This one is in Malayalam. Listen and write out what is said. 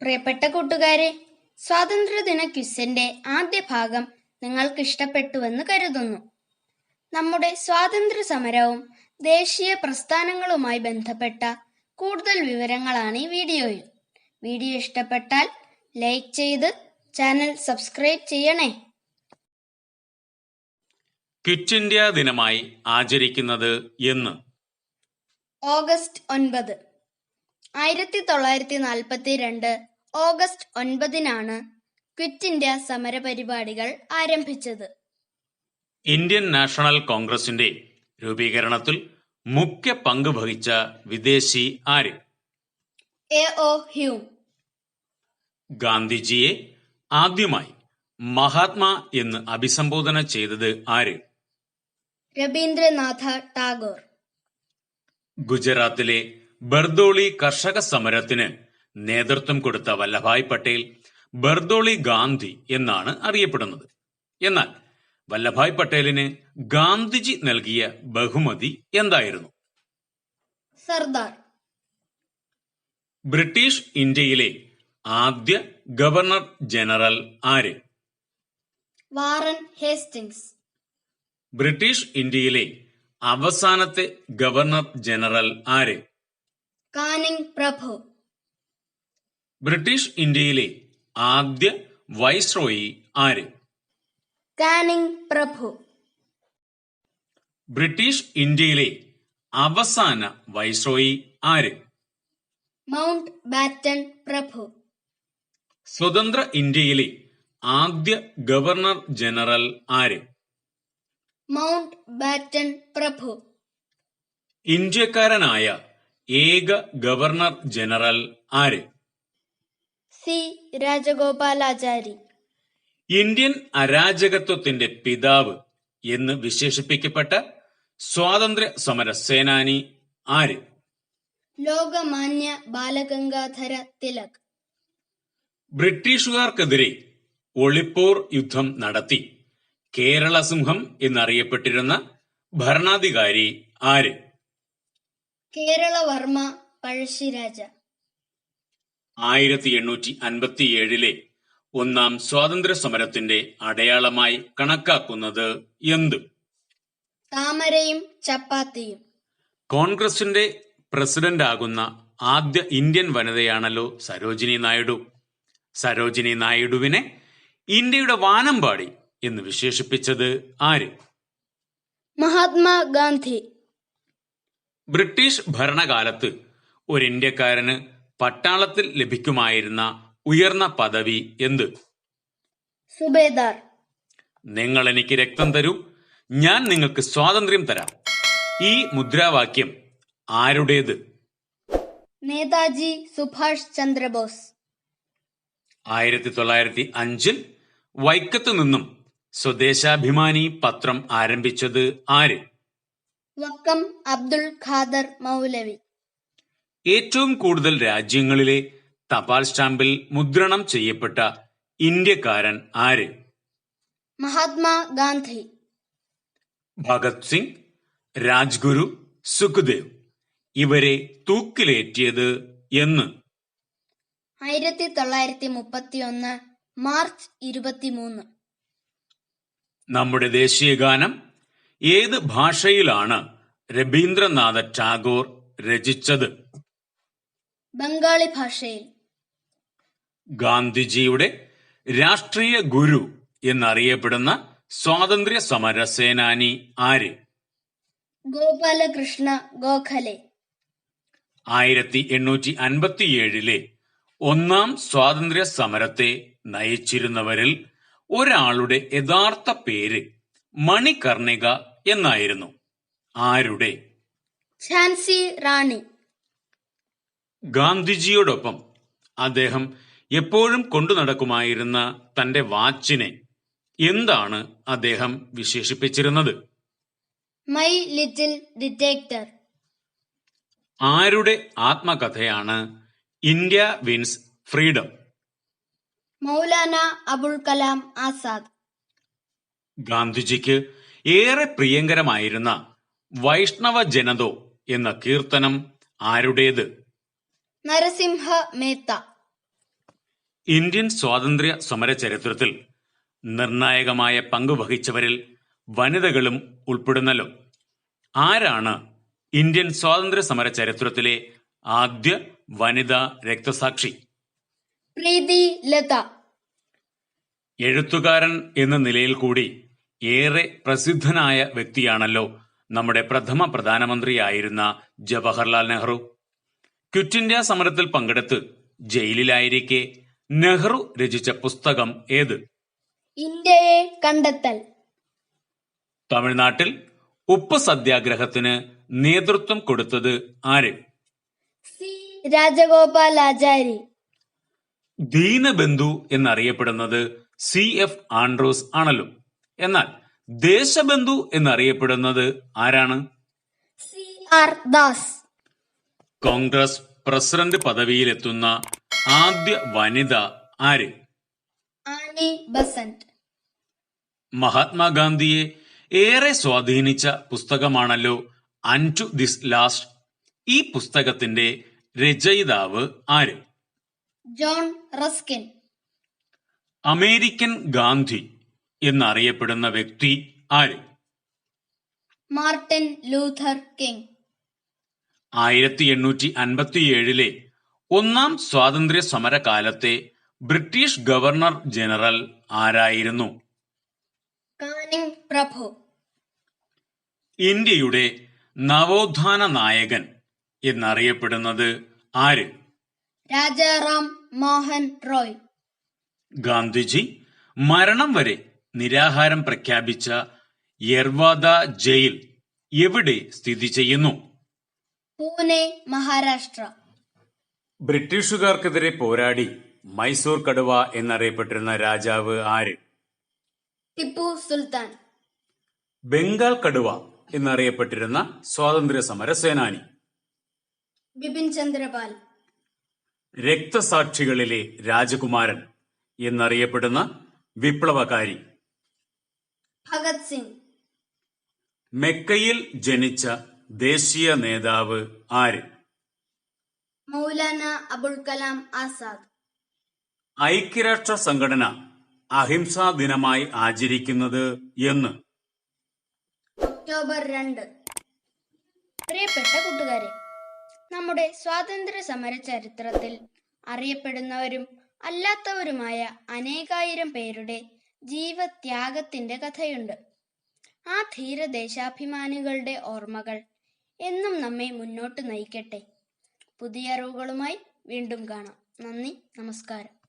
പ്രിയപ്പെട്ട കൂട്ടുകാരെ സ്വാതന്ത്ര്യദിന ക്വിസിന്റെ ആദ്യ ഭാഗം നിങ്ങൾക്ക് ഇഷ്ടപ്പെട്ടുവെന്ന് കരുതുന്നു. നമ്മുടെ സ്വാതന്ത്ര്യ സമരവും ദേശീയ പ്രസ്ഥാനങ്ങളുമായി ബന്ധപ്പെട്ട കൂടുതൽ വിവരങ്ങളാണ് ഈ വീഡിയോയിൽ. വീഡിയോ ഇഷ്ടപ്പെട്ടാൽ ലൈക്ക് ചെയ്ത് ചാനൽ സബ്സ്ക്രൈബ് ചെയ്യണേ. ക്വിറ്റ് ഇന്ത്യ ദിനമായി ആചരിക്കുന്നത് എന്ന്. ഓഗസ്റ്റ് ഒൻപത്. ആയിരത്തി തൊള്ളായിരത്തി നാൽപ്പത്തി രണ്ട് ഓഗസ്റ്റ് ഒൻപതിനാണ് ക്വിറ്റ് ഇന്ത്യ സമരപരിപാടികൾ ആരംഭിച്ചത്. ഇന്ത്യൻ നാഷണൽ കോൺഗ്രസിന്റെ രൂപീകരണത്തിൽ മുഖ്യ പങ്ക് വഹിച്ച വിദേശി ആര്? A O Hume. ഗാന്ധിജിയെ ആദ്യമായി മഹാത്മാ എന്ന് അഭിസംബോധന ചെയ്തത് ആര്? രവീന്ദ്രനാഥ ടാഗോർ. ഗുജറാത്തിലെ ബർദോളി കർഷക സമരത്തിന് നേതൃത്വം കൊടുത്ത വല്ലഭായ് പട്ടേൽ ബർദോളി ഗാന്ധി എന്നാണ് അറിയപ്പെടുന്നത്. എന്നാൽ വല്ലഭായ് പട്ടേലിന് ഗാന്ധിജി നൽകിയ ബഹുമതി എന്തായിരുന്നു? സർദാർ. ബ്രിട്ടീഷ് ഇന്ത്യയിലെ ആദ്യ ഗവർണർ ജനറൽ ആര്? വാറൻ ഹേസ്റ്റിംഗ്സ് ബ്രിട്ടീഷ് ഇന്ത്യയിലെ അവസാനത്തെ ഗവർണർ ജനറൽ ആര്? കാനിംഗ് പ്രഭു. ബ്രിട്ടീഷ് ഇന്ത്യയിലെ ആദ്യ വൈസ്രോയി ആര്? കാനിങ് പ്രഭു. ബ്രിട്ടീഷ് ഇന്ത്യയിലെ അവസാന വൈസ്രോയി ആര്? മൗണ്ട് ബാറ്റൺ പ്രഭു. സ്വതന്ത്ര ഇന്ത്യയിലെ ആദ്യ ഗവർണർ ജനറൽ ആര്? മൗണ്ട് ബാറ്റൺ പ്രഭു. ഇന്ത്യക്കാരനായ ഏക ഗവർണർ ജനറൽ ആര്? സി. രാജഗോപാലാചാരി. ഇന്ത്യൻ അരാജകത്വത്തിന്റെ പിതാവ് എന്ന് വിശേഷിപ്പിക്കപ്പെട്ട സ്വാതന്ത്ര്യ സമര സേനാനി ആര്? ലോകമാന്യ ബാലഗംഗാധര തിലക്. ബ്രിട്ടീഷുകാർക്കെതിരെ ഒളിപ്പോർ യുദ്ധം നടത്തി. കേരള സിംഹം എന്നറിയപ്പെട്ടിരുന്ന ഭരണാധികാരി ആര്? കേരളവർമ്മ പഴശ്ശിരാജ. ആയിരത്തി എണ്ണൂറ്റി അൻപത്തിയേഴിലെ ഒന്നാം സ്വാതന്ത്ര്യ സമരത്തിന്റെ അടയാളമായി കണക്കാക്കുന്നത് എന്ത്? താമരയും ചപ്പാത്തിയും. കോൺഗ്രസിന്റെ പ്രസിഡന്റ് ആകുന്ന ആദ്യ ഇന്ത്യൻ വനിതയാണല്ലോ സരോജിനി നായിഡു. സരോജിനി നായിഡുവിനെ ഇന്ത്യയുടെ വാനമ്പാടി എന്ന് വിശേഷിപ്പിച്ചത് ആര്? മഹാത്മാഗാന്ധി. ബ്രിട്ടീഷ് ഭരണകാലത്ത് ഒരു ഇന്ത്യക്കാരന് പട്ടാളത്തിൽ ലഭിക്കുമായിരുന്ന ഉയർന്ന പദവി എന്ത്? സുബേദാർ. നിങ്ങൾ എനിക്ക് രക്തം തരൂ. ഞാൻ നിങ്ങൾക്ക് സ്വാതന്ത്ര്യം തരാം. ഈ മുദ്രാവാക്യം ആരുടേത്? നേതാജി സുഭാഷ് ചന്ദ്രബോസ്. ആയിരത്തി തൊള്ളായിരത്തി അഞ്ചിൽ വൈക്കത്ത് നിന്നും സ്വദേശാഭിമാനി പത്രം ആരംഭിച്ചത് ആര്? വക്കം അബ്ദുൾ ഖാദർ മൗലവി. ഏറ്റവും കൂടുതൽ രാജ്യങ്ങളിലെ തപാൽ സ്റ്റാമ്പിൽ മുദ്രണം ചെയ്യപ്പെട്ട ഇന്ത്യക്കാരൻ ആര്? മഹാത്മാ ഗാന്ധി. ഭഗത് സിംഗ് രാജ്ഗുരു സുഖ്ദേവ്. ഇവരെ തൂക്കിലേറ്റിയത് എന്ന്. ആയിരത്തി തൊള്ളായിരത്തി മുപ്പത്തി ഒന്ന് മാർച്ച് ഇരുപത്തിമൂന്ന്. നമ്മുടെ ദേശീയ ഗാനം ഏത് ഭാഷയിലാണ് രവീന്ദ്രനാഥ ടാഗോർ രചിച്ചത്? ബംഗാളി ഭാഷയിൽ. ഗാന്ധിജിയുടെ രാഷ്ട്രീയ ഗുരു എന്നറിയപ്പെടുന്ന സ്വാതന്ത്ര്യ സമര സേനാനി ആര്? ഗോപാലകൃഷ്ണ ഗോഖലെ. ആയിരത്തി എണ്ണൂറ്റി അൻപത്തിയേഴിലെ ഒന്നാം സ്വാതന്ത്ര്യ സമരത്തെ നയിച്ചിരുന്നവരിൽ ഒരാളുടെ യഥാർത്ഥ പേര് മണികർണിക എന്നായിരുന്നു. ആരുടെ? ഝാൻസി റാണി. ഗാന്ധിജിയോടൊപ്പം അദ്ദേഹം എപ്പോഴും കൊണ്ടു നടക്കുമായിരുന്ന തന്റെ വാച്ചിനെ എന്താണ് അദ്ദേഹം വിശേഷിപ്പിച്ചിരുന്നത്? മൈ ലിറ്റിൽ ഡിറ്റക്ടർ ആരുടെ ആത്മകഥയാണ് India wins freedom? Maulana Abul Kalam Azad. ഗാന്ധിജിക്ക് ഏറെ പ്രിയങ്കരമായിരുന്ന വൈഷ്ണവ ജനതോ എന്ന കീർത്തനം ആരുടേത്? നരസിംഹ മേത്ത. ഇന്ത്യൻ സ്വാതന്ത്ര്യ സമര ചരിത്രത്തിൽ നിർണായകമായ പങ്ക് വഹിച്ചവരിൽ വനിതകളും ഉൾപ്പെടുന്നല്ലോ. ആരാണ് ഇന്ത്യൻ സ്വാതന്ത്ര്യ സമര ചരിത്രത്തിലെ ആദ്യ വനിതാ രക്തസാക്ഷി? പ്രീതി ലത. എഴുത്തുകാരൻ എന്ന നിലയിൽ കൂടി ഏറെ പ്രസിദ്ധനായ വ്യക്തിയാണല്ലോ നമ്മുടെ പ്രഥമ പ്രധാനമന്ത്രിയായിരുന്ന ജവഹർലാൽ നെഹ്റു. ക്വിറ്റ് ഇന്ത്യ സമരത്തിൽ പങ്കെടുത്ത് ജയിലിലായിരിക്കെ നെഹ്റു രചിച്ച പുസ്തകം ഏത്? ഇന്ത്യയെ കണ്ടെത്തൽ. തമിഴ്നാട്ടിൽ ഉപ്പ് സത്യാഗ്രഹത്തിന് നേതൃത്വം കൊടുത്തത് ആര്? സി. രാജഗോപാലാചാരി ദീനബന്ധു എന്നറിയപ്പെടുന്നത് സി. എഫ്. ആൻഡ്രൂസ് ആണല്ലോ. എന്നാൽ ദേശബന്ധു എന്നറിയപ്പെടുന്നത് ആരാണ്? C. R. Das. Congress president പദവിയിലെത്തുന്ന ആദ്യ വനിത ആര്? Annie Besant. മഹാത്മാഗാന്ധിയെ ഏറെ സ്വാധീനിച്ച പുസ്തകമാണല്ലോ അൻ ടു ദിസ് ലാസ്റ്റ്. ഈ പുസ്തകത്തിന്റെ രചയിതാവ് ആര്? John Ruskin. അമേരിക്കൻ ഗാന്ധി എന്നറിയപ്പെടുന്ന വ്യക്തി ആര്? Martin Luther King. ആയിരത്തി എണ്ണൂറ്റി അൻപത്തിയേഴിലെ ഒന്നാം സ്വാതന്ത്ര്യ സമര കാലത്തെ ബ്രിട്ടീഷ് ഗവർണർ ജനറൽ ആരായിരുന്നു? കാനിങ് പ്രഭു. ഇന്ത്യയുടെ നവോത്ഥാന നായകൻ എന്നറിയപ്പെടുന്നത് ആര്? രാജാറാം മോഹൻ റോയ്. ഗാന്ധിജി മരണം വരെ നിരാഹാരം പ്രഖ്യാപിച്ച യർവാദ ജയിൽ എവിടെ സ്ഥിതി ചെയ്യുന്നു? പൂനെ മഹാരാഷ്ട്ര. ബ്രിട്ടീഷുകാർക്കെതിരെ പോരാടി മൈസൂർ കടുവ എന്നറിയപ്പെട്ടിരുന്ന രാജാവ് ആര്? ടിപ്പു സുൽത്താൻ. ബംഗാൾ കടുവ എന്നറിയപ്പെട്ടിരുന്ന സ്വാതന്ത്ര്യ സമര സേനാനി ബിപിൻ ചന്ദ്രപാൽ. രക്തസാക്ഷികളിലെ രാജകുമാരൻ എന്നറിയപ്പെടുന്ന വിപ്ലവകാരി. ഭഗത് സിംഗ്. മെക്കയിൽ ജനിച്ച ദേശീയ നേതാവ് ആര്? മൗലാന അബുൽ കലാം ആസാദ്. ഐക്യരാഷ്ട്ര സംഘടന അഹിംസാ ദിനമായി ആചരിക്കുന്നത് എന്ന്. ഒക്ടോബർ രണ്ട്. പ്രിയപ്പെട്ട കൂട്ടുകാരെ നമ്മുടെ സ്വാതന്ത്ര്യ സമര ചരിത്രത്തിൽ അറിയപ്പെടുന്നവരും അല്ലാത്തവരുമായ അനേകായിരം പേരുടെ ജീവത്യാഗത്തിന്റെ കഥയുണ്ട്. ആ ധീര ദേശാഭിമാനികളുടെ ഓർമ്മകൾ എന്നും നമ്മെ മുന്നോട്ട് നയിക്കട്ടെ. പുതിയ അറിവുകളുമായി വീണ്ടും കാണാം. നന്ദി നമസ്കാരം.